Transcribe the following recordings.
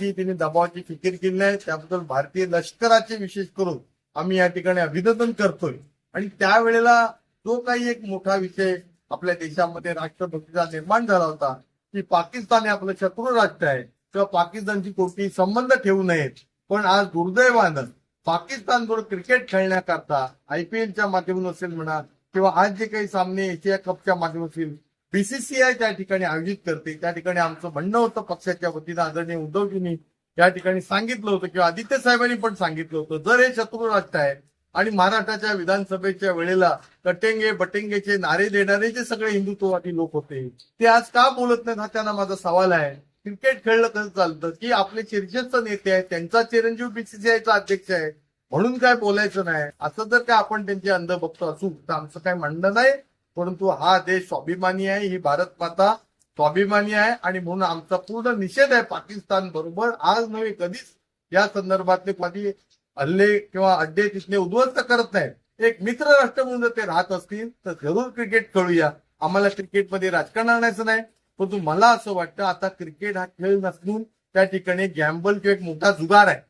कुठलीही त्यांनी दबावाची फिकीर केली नाही त्याबद्दल भारतीय लष्कराचे विशेष करून आम्ही या ठिकाणी अभिनंदन करतोय. आणि त्यावेळेला जो काही एक मोठा विषय आपल्या देशामध्ये राष्ट्रभक्तीचा निर्माण झाला होता की पाकिस्तान हे आपलं शत्रू राष्ट्र आहे किंवा पाकिस्तानची कोणतीही संबंध ठेवू नयेत. पण आज दुर्दैवानं पाकिस्तान बरोबर क्रिकेट खेळण्याकरता आयपीएलच्या माध्यमातून असेल म्हणा किंवा आज जे काही सामने एशिया कपच्या माध्यमातून बीसीसीआय त्या ठिकाणी आयोजित करते. त्या ठिकाणी आमचं म्हणणं होतं पक्षाच्या वतीनं आदरणीय उद्धवजींनी या ठिकाणी सांगितलं होतं किंवा आदित्य साहेबांनी पण सांगितलं होतं. जर हे शत्रू राष्ट्र आहे आणि महाराष्ट्राच्या विधानसभेच्या वेळेला कटेंगे बटेंगेचे नारे देणारे जे सगळे हिंदुत्ववादी लोक होते ते आज का बोलत नाहीत हा त्यांना माझा सवाल आहे. क्रिकेट खेळलं कसं चालतं की आपले शीर्षस्थ नेते आहेत त्यांचा चिरंजीव बीसीसीआयचा अध्यक्ष आहे म्हणून काय बोलायचं नाही. असं जर काय आपण त्यांचे अंधभक्त असू तर आमचं काय म्हणणं नाही. परंतु हा देश स्वाभिमानी आहे ही भारत माता स्वाभिमानी आहे आणि म्हणून आमचा पूर्ण निषेध आहे पाकिस्तान बरोबर. आज नव्हे कधीच या संदर्भातले कधी हल्ले किंवा अड्डे तिथले उद्ध्वस्त करत नाहीत. एक मित्र राष्ट्र म्हणून जर ते राहत असतील तर जरूर क्रिकेट खेळूया. आम्हाला क्रिकेटमध्ये राजकारण आणायचं नाही. परंतु मला असं वाटतं आता क्रिकेट हा खेळ नसून त्या ठिकाणी गॅम्बल किंवा एक मोठा जुगार आहे.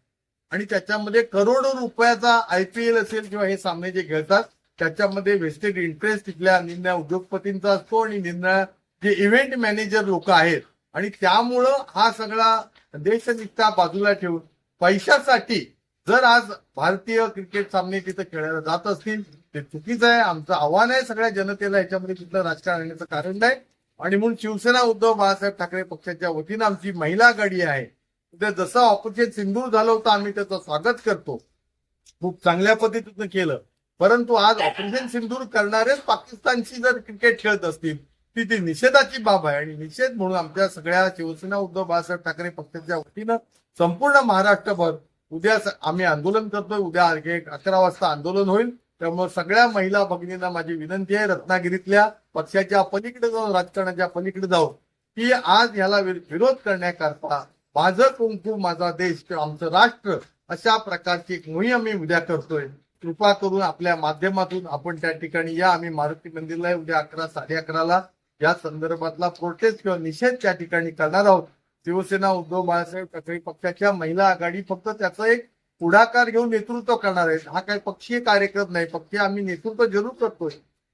आणि त्याच्यामध्ये करोडो रुपयाचा आयपीएल असेल किंवा हे सामने जे खेळतात त्याच्यामध्ये वेस्टेड इंटरेस्ट तिथल्या निर्णय उद्योगपतींचा असतो आणि निर्णय जे इव्हेंट मॅनेजर लोक आहेत. आणि त्यामुळं हा सगळा देशनिष्ठा बाजूला ठेवून पैशासाठी जर आज भारतीय क्रिकेट सामने तिथं खेळायला जात असतील ते चुकीचं आहे. आमचं आव्हान आहे सगळ्या जनतेला याच्यामध्ये तिथलं राजकारण आणण्याचं कारण नाही. आणि म्हणून शिवसेना उद्धव बाळासाहेब ठाकरे पक्षाच्या वतीनं आमची महिला आघाडी आहे. ते जसं ऑपरेशन सिंधूर झालं होतं आम्ही त्याचं स्वागत करतो. खूप चांगल्या पद्धतीनं केलं. परंतु आज ऑपरेशन सिंधूर करणारेच पाकिस्तानशी जर क्रिकेट खेळत असतील ती ती निषेधाची बाब आहे. आणि निषेध म्हणून आमच्या सगळ्या शिवसेना उद्धव बाळासाहेब ठाकरे पक्षाच्या वतीनं संपूर्ण महाराष्ट्रभर उद्या आम्ही आंदोलन करतोय. उद्या एक अकरा वाजता आंदोलन होईल. त्यामुळे सगळ्या महिला भगिनींना माझी विनंती आहे रत्नागिरीतल्या पक्षाच्या पलीकडे जाऊन राजकारणाच्या पलीकडे जाऊन की आज याला विरोध करण्याकरता माझं कुंकू माझा देश किंवा आमचं राष्ट्र अशा प्रकारची एक मोहीम आम्ही उद्या करतोय. कृपा करून आपल्या माध्यमातून आपण त्या ठिकाणी या. आम्ही मारुती मंदिरला आहे. उद्या अकरा साडे अकराला या संदर्भातला प्रोटेस्ट किंवा निषेध त्या ठिकाणी करणार आहोत. शिवसेना उद्धव बाळासाहेब ठाकरे पक्षाच्या महिला आघाडी फक्त त्याचा एक पुढाकार घेऊन नेतृत्व करणार आहेत. हा काही पक्षीय कार्यक्रम नाही. पक्षीय आम्ही नेतृत्व जरूर करतोय.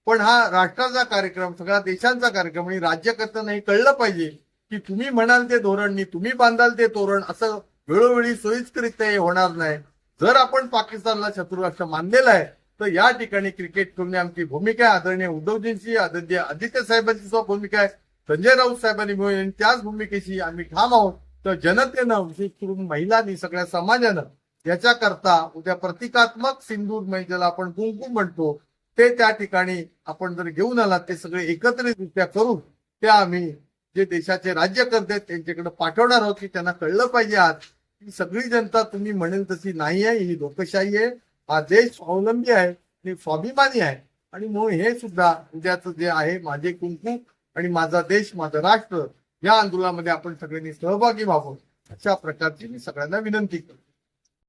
पण हा राष्ट्राचा कार्यक्रम सगळ्या देशांचा कार्यक्रम आणि राज्यकर्त्यांनाही कळलं पाहिजे की तुम्ही म्हणाल ते धोरण तुम्ही बांधाल ते तोरण असं वेळोवेळी सोयीस्करित्या हे होणार नाही. जर आपण पाकिस्तानला शत्रू राष्ट्र मानलेलं आहे तर या ठिकाणी क्रिकेट खेळणे आमची भूमिका आहे. आदरणीय उद्धवजींची आदरणीय आदित्य साहेबांची सुद्धा भूमिका आहे. संजय राऊत साहेबांनी मिळून त्याच भूमिकेशी आम्ही ठाम आहोत. तर जनतेनं विशेष करून महिलांनी सगळ्या समाजानं याच्याकरता उद्या प्रतिकात्मक सिंधूर म्हणजे ज्याला आपण कुंकुम म्हणतो. ते त्या ठिकाणी आपण जर घेऊन आलात ते सगळे एकत्रितरित्या करून त्या आम्ही जे देशाचे राज्यकर्ते आहेत त्यांच्याकडे पाठवणार आहोत की त्यांना कळलं पाहिजे आज. सगळी जनता तुम्ही म्हणेल तशी नाही आहे ही लोकशाही आहे हा देश स्वावलंबी आहे आणि स्वाभिमानी आहे. आणि म्हणून हे सुद्धा उद्याचं जे आहे माझे कुंकू आणि माझा देश माझं राष्ट्र या आंदोलनामध्ये आपण सगळ्यांनी सहभागी व्हावं अशा प्रकारची मी सगळ्यांना विनंती करतो.